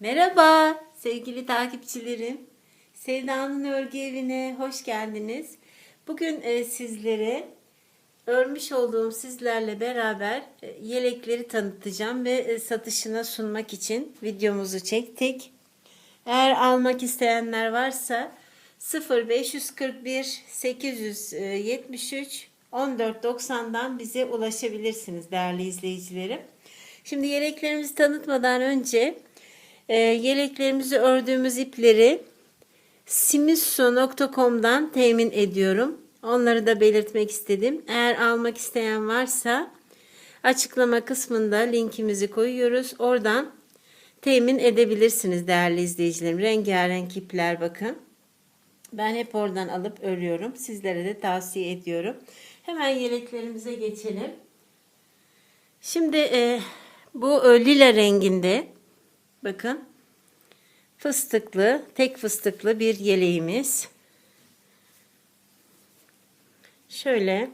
Merhaba sevgili takipçilerim. Sevda'nın örgü evine hoş geldiniz. Bugün e, sizlere örmüş olduğum sizlerle beraber e, yelekleri tanıtacağım ve e, satışına sunmak için videomuzu çektik. Eğer almak isteyenler varsa 0541 873 1490'dan bize ulaşabilirsiniz değerli izleyicilerim. Şimdi yeleklerimizi tanıtmadan önce e, yeleklerimizi ördüğümüz ipleri simisso.com'dan temin ediyorum. Onları da belirtmek istedim. Eğer almak isteyen varsa açıklama kısmında linkimizi koyuyoruz. Oradan temin edebilirsiniz değerli izleyicilerim. Rengarenk ipler bakın. Ben hep oradan alıp örüyorum. Sizlere de tavsiye ediyorum. Hemen yeleklerimize geçelim. Şimdi e, bu e, lila renginde bakın fıstıklı, tek fıstıklı bir yeleğimiz. Şöyle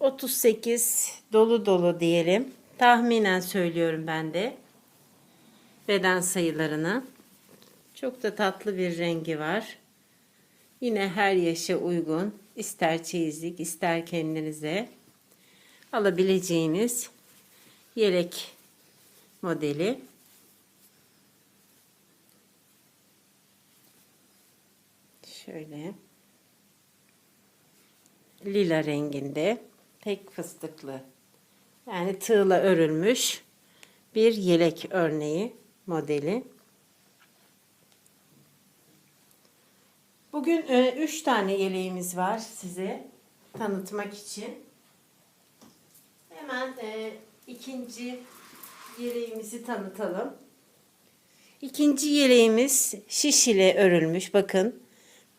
38 dolu dolu diyelim. Tahminen söylüyorum ben de. Beden sayılarını. Çok da tatlı bir rengi var. Yine her yaşa uygun. ister çeyizlik, ister kendinize alabileceğiniz yelek modeli. Şöyle lila renginde tek fıstıklı yani tığla örülmüş bir yelek örneği modeli. Bugün 3 tane yeleğimiz var size tanıtmak için. Hemen e, ikinci yeleğimizi tanıtalım. İkinci yeleğimiz şiş ile örülmüş. Bakın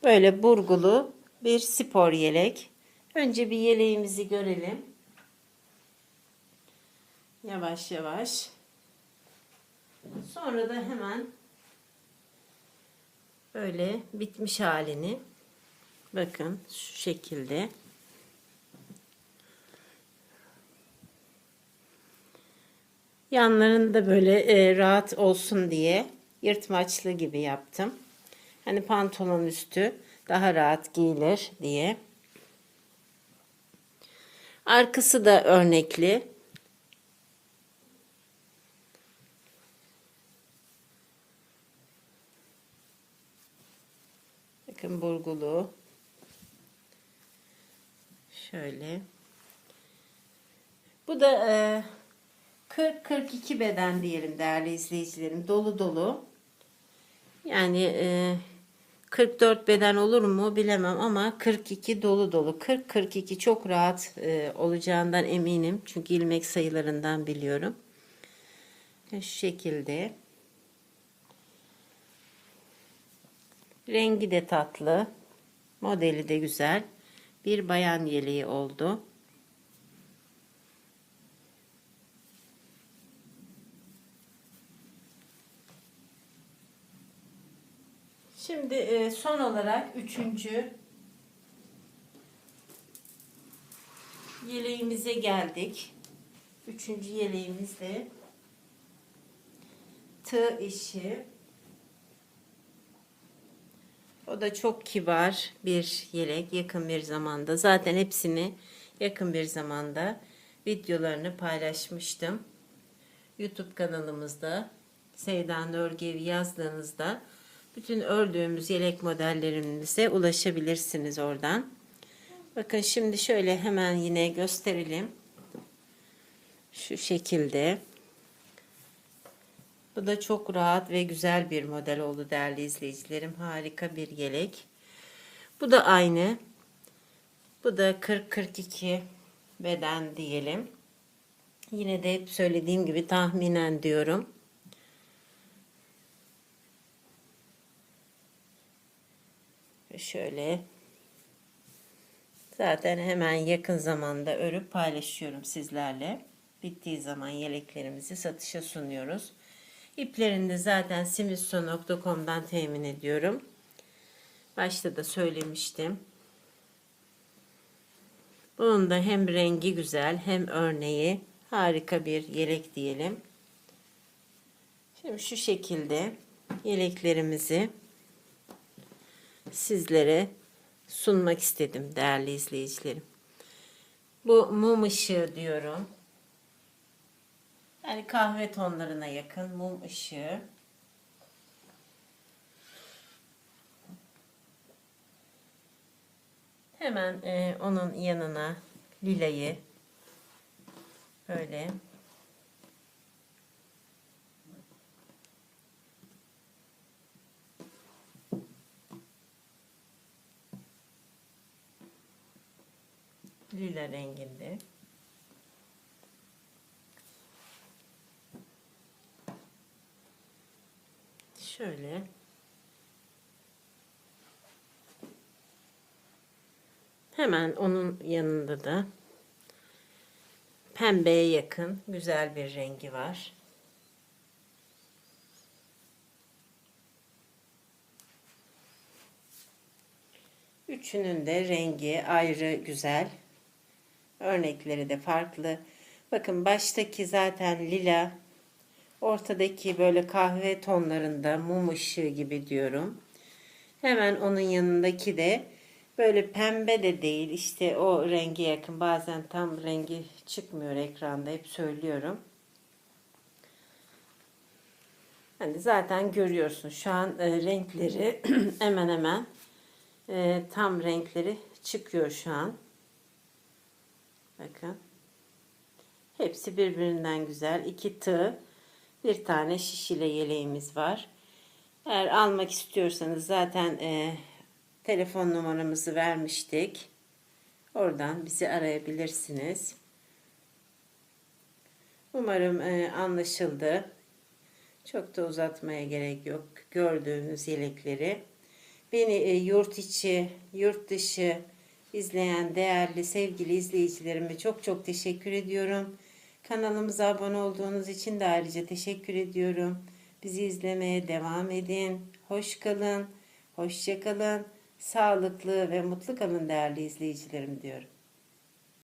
böyle burgulu bir spor yelek. Önce bir yeleğimizi görelim. Yavaş yavaş. Sonra da hemen böyle bitmiş halini bakın şu şekilde yanlarında böyle e, rahat olsun diye yırtmaçlı gibi yaptım. Hani pantolon üstü daha rahat giyilir diye. Arkası da örnekli. Bakın burgulu. Şöyle. Bu da e, 40-42 beden diyelim değerli izleyicilerim. Dolu dolu. Yani e, 44 beden olur mu bilemem ama 42 dolu dolu. 40-42 çok rahat e, olacağından eminim. Çünkü ilmek sayılarından biliyorum. Şu şekilde. Rengi de tatlı. Modeli de güzel. Bir bayan yeleği oldu. Şimdi e, son olarak üçüncü yeleğimize geldik. Üçüncü yeleğimiz de tığ işi. O da çok kibar bir yelek yakın bir zamanda. Zaten hepsini yakın bir zamanda videolarını paylaşmıştım. YouTube kanalımızda Sevdan Örgevi yazdığınızda bütün ördüğümüz yelek modellerimize ulaşabilirsiniz oradan. Bakın şimdi şöyle hemen yine gösterelim. Şu şekilde. Bu da çok rahat ve güzel bir model oldu değerli izleyicilerim. Harika bir yelek. Bu da aynı. Bu da 40-42 beden diyelim. Yine de hep söylediğim gibi tahminen diyorum. Şöyle zaten hemen yakın zamanda örüp paylaşıyorum sizlerle. Bittiği zaman yeleklerimizi satışa sunuyoruz. İplerini de zaten simisso.com'dan temin ediyorum. Başta da söylemiştim. Bunun da hem rengi güzel hem örneği harika bir yelek diyelim. Şimdi şu şekilde yeleklerimizi sizlere sunmak istedim değerli izleyicilerim. Bu mum ışığı diyorum. Yani kahve tonlarına yakın mum ışığı. Hemen e, onun yanına lilayı böyle lila renginde. Şöyle. Hemen onun yanında da pembeye yakın güzel bir rengi var. Üçünün de rengi ayrı güzel. Örnekleri de farklı. Bakın baştaki zaten lila. Ortadaki böyle kahve tonlarında mum ışığı gibi diyorum. Hemen onun yanındaki de böyle pembe de değil. işte o rengi yakın. Bazen tam rengi çıkmıyor ekranda. Hep söylüyorum. Hani zaten görüyorsun şu an e, renkleri hemen hemen e, tam renkleri çıkıyor şu an. Bakın. Hepsi birbirinden güzel. İki tığ, bir tane şişile yeleğimiz var. Eğer almak istiyorsanız zaten e, telefon numaramızı vermiştik. Oradan bizi arayabilirsiniz. Umarım e, anlaşıldı. Çok da uzatmaya gerek yok. Gördüğünüz yelekleri. Beni e, yurt içi, yurt dışı izleyen değerli sevgili izleyicilerime çok çok teşekkür ediyorum. Kanalımıza abone olduğunuz için de ayrıca teşekkür ediyorum. Bizi izlemeye devam edin. Hoş kalın, hoşça kalın, sağlıklı ve mutlu kalın değerli izleyicilerim diyorum.